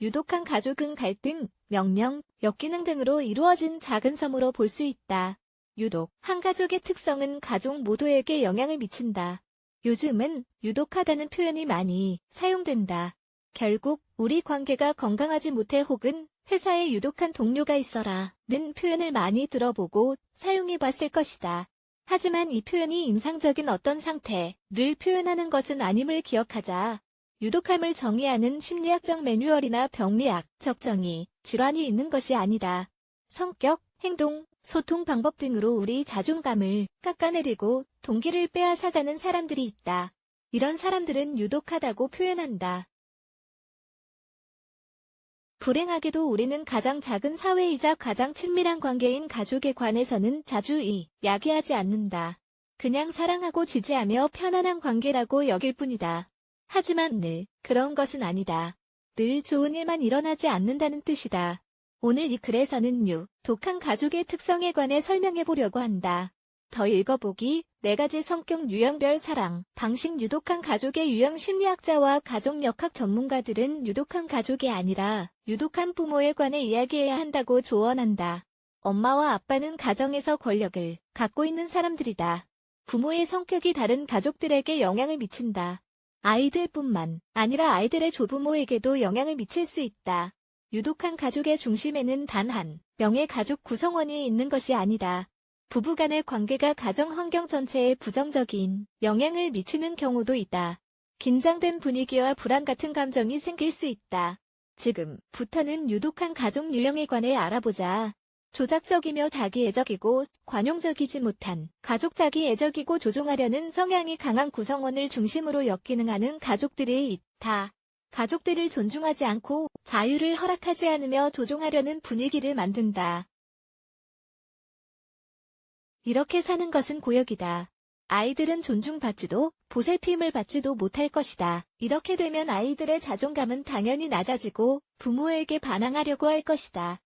유독한 가족은 갈등, 명령, 역기능 등으로 이루어진 작은 섬으로 볼 수 있다. 유독, 한 가족의 특성은 가족 모두에게 영향을 미친다. 요즘은 유독하다는 표현이 많이 사용된다. 결국 우리 관계가 건강하지 못해 혹은 회사에 유독한 동료가 있어라 는 표현을 많이 들어보고 사용해 봤을 것이다. 하지만 이 표현이 임상적인 어떤 상태를 표현하는 것은 아님을 기억하자. 유독함을 정의하는 심리학적 매뉴얼이나 병리학, 적정이, 질환이 있는 것이 아니다. 성격, 행동, 소통 방법 등으로 우리 자존감을 깎아내리고 동기를 빼앗아가는 사람들이 있다. 이런 사람들은 유독하다고 표현한다. 불행하게도 우리는 가장 작은 사회이자 가장 친밀한 관계인 가족에 관해서는 자주 이 야기하지 않는다. 그냥 사랑하고 지지하며 편안한 관계라고 여길 뿐이다. 하지만 늘 그런 것은 아니다. 늘 좋은 일만 일어나지 않는다는 뜻이다. 오늘 이 글에서는 유, 독한 가족의 특성에 관해 설명해 보려고 한다. 더 읽어보기, 네 가지 성격 유형별 사랑, 방식 유독한 가족의 유형 심리학자와 가족역학 전문가들은 유독한 가족이 아니라 유독한 부모에 관해 이야기해야 한다고 조언한다. 엄마와 아빠는 가정에서 권력을 갖고 있는 사람들이다. 부모의 성격이 다른 가족들에게 영향을 미친다. 아이들뿐만 아니라 아이들의 조부모에게도 영향을 미칠 수 있다. 유독한 가족의 중심에는 단 한 명의 가족 구성원이 있는 것이 아니다. 부부 간의 관계가 가정 환경 전체에 부정적인 영향을 미치는 경우도 있다. 긴장된 분위기와 불안 같은 감정이 생길 수 있다. 지금부터는 유독한 가족 유형에 관해 알아보자. 조작적이며 자기애적이고 관용적이지 못한 가족 자기애적이고 조종하려는 성향이 강한 구성원을 중심으로 역기능하는 가족들이 있다. 가족들을 존중하지 않고 자유를 허락하지 않으며 조종하려는 분위기를 만든다. 이렇게 사는 것은 고역이다. 아이들은 존중받지도 보살핌을 받지도 못할 것이다. 이렇게 되면 아이들의 자존감은 당연히 낮아지고 부모에게 반항하려고 할 것이다.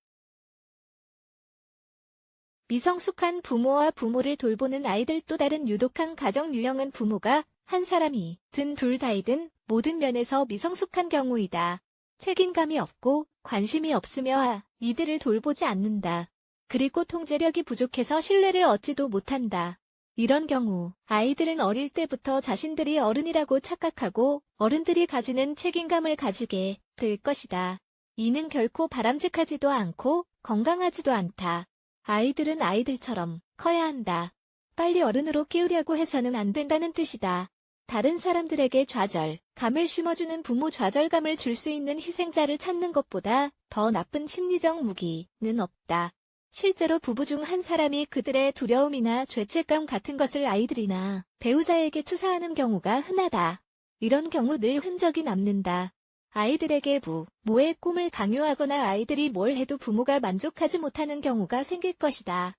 미성숙한 부모와 부모를 돌보는 아이들 또 다른 유독한 가정 유형은 부모가 한 사람이 든 둘 다이든 모든 면에서 미성숙한 경우이다. 책임감이 없고 관심이 없으며 이들을 돌보지 않는다. 그리고 통제력이 부족해서 신뢰를 얻지도 못한다. 이런 경우 아이들은 어릴 때부터 자신들이 어른이라고 착각하고 어른들이 가지는 책임감을 가지게 될 것이다. 이는 결코 바람직하지도 않고 건강하지도 않다. 아이들은 아이들처럼 커야 한다. 빨리 어른으로 키우려고 해서는 안 된다는 뜻이다. 다른 사람들에게 좌절, 감을 심어주는 부모 좌절감을 줄 수 있는 희생자를 찾는 것보다 더 나쁜 심리적 무기는 없다. 실제로 부부 중 한 사람이 그들의 두려움이나 죄책감 같은 것을 아이들이나 배우자에게 투사하는 경우가 흔하다. 이런 경우 늘 흔적이 남는다. 아이들에게 부모의 꿈을 강요하거나 아이들이 뭘 해도 부모가 만족하지 못하는 경우가 생길 것이다.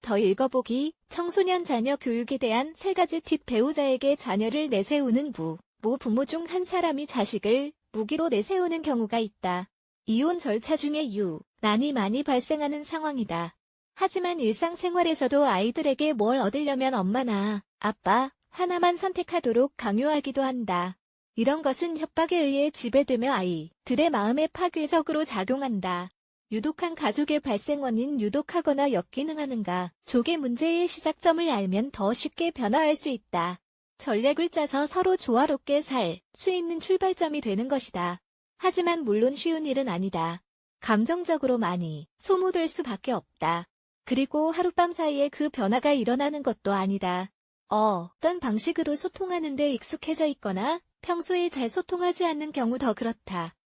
더 읽어보기, 청소년 자녀 교육에 대한 세 가지 팁 배우자에게 자녀를 내세우는 부, 모 부모 중 한 사람이 자식을 무기로 내세우는 경우가 있다. 이혼 절차 중에 유, 난이 많이 발생하는 상황이다. 하지만 일상생활에서도 아이들에게 뭘 얻으려면 엄마나 아빠 하나만 선택하도록 강요하기도 한다. 이런 것은 협박에 의해 지배되며 아이들의 마음에 파괴적으로 작용한다. 유독한 가족의 발생 원인 유독하거나 역기능하는가 족의 문제의 시작점을 알면 더 쉽게 변화할 수 있다. 전략을 짜서 서로 조화롭게 살 수 있는 출발점이 되는 것이다. 하지만 물론 쉬운 일은 아니다. 감정적으로 많이 소모될 수밖에 없다. 그리고 하룻밤 사이에 그 변화가 일어나는 것도 아니다. 어 떤 방식으로 소통하는 데 익숙해져 있거나 평소에 잘 소통하지 않는 경우 더 그렇다.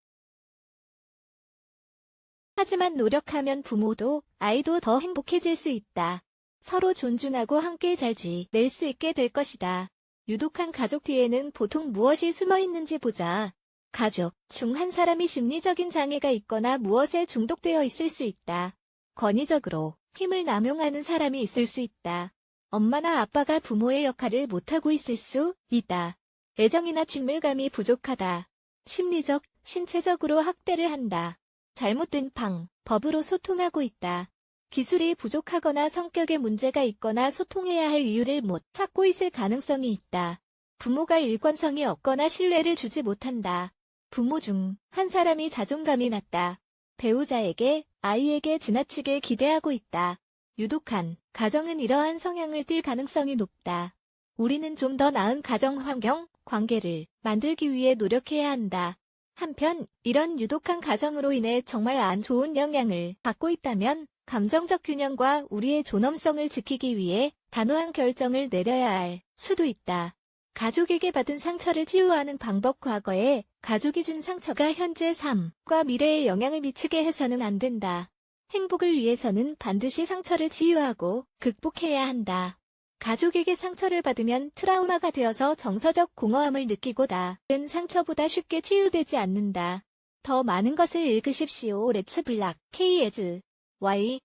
하지만 노력하면 부모도 아이도 더 행복해질 수 있다. 서로 존중하고 함께 잘 지낼 수 있게 될 것이다. 유독한 가족 뒤에는 보통 무엇이 숨어 있는지 보자. 가족 중 한 사람이 심리적인 장애가 있거나 무엇에 중독되어 있을 수 있다. 권위적으로 힘을 남용하는 사람이 있을 수 있다. 엄마나 아빠가 부모의 역할을 못하고 있을 수 있다. 애정이나 친밀감이 부족하다. 심리적, 신체적으로 학대를 한다. 잘못된 방, 법으로 소통하고 있다. 기술이 부족하거나 성격에 문제가 있거나 소통해야 할 이유를 못 찾고 있을 가능성이 있다. 부모가 일관성이 없거나 신뢰를 주지 못한다. 부모 중 한 사람이 자존감이 낮다. 배우자에게, 아이에게 지나치게 기대하고 있다. 유독한 가정은 이러한 성향을 띨 가능성이 높다. 우리는 좀 더 나은 가정 환경, 관계를 만들기 위해 노력해야 한다. 한편, 이런 유독한 가정으로 인해 정말 안 좋은 영향을 받고 있다면, 감정적 균형과 우리의 존엄성을 지키기 위해 단호한 결정을 내려야 할 수도 있다. 가족에게 받은 상처를 치유하는 방법 과거에 가족이 준 상처가 현재 삶과 미래에 영향을 미치게 해서는 안 된다. 행복을 위해서는 반드시 상처를 치유하고 극복해야 한다. 가족에게 상처를 받으면 트라우마가 되어서 정서적 공허함을 느끼고 다은 상처보다 쉽게 치유되지 않는다. 더 많은 것을 읽으십시오. 레츠 블락, K 에즈, Y.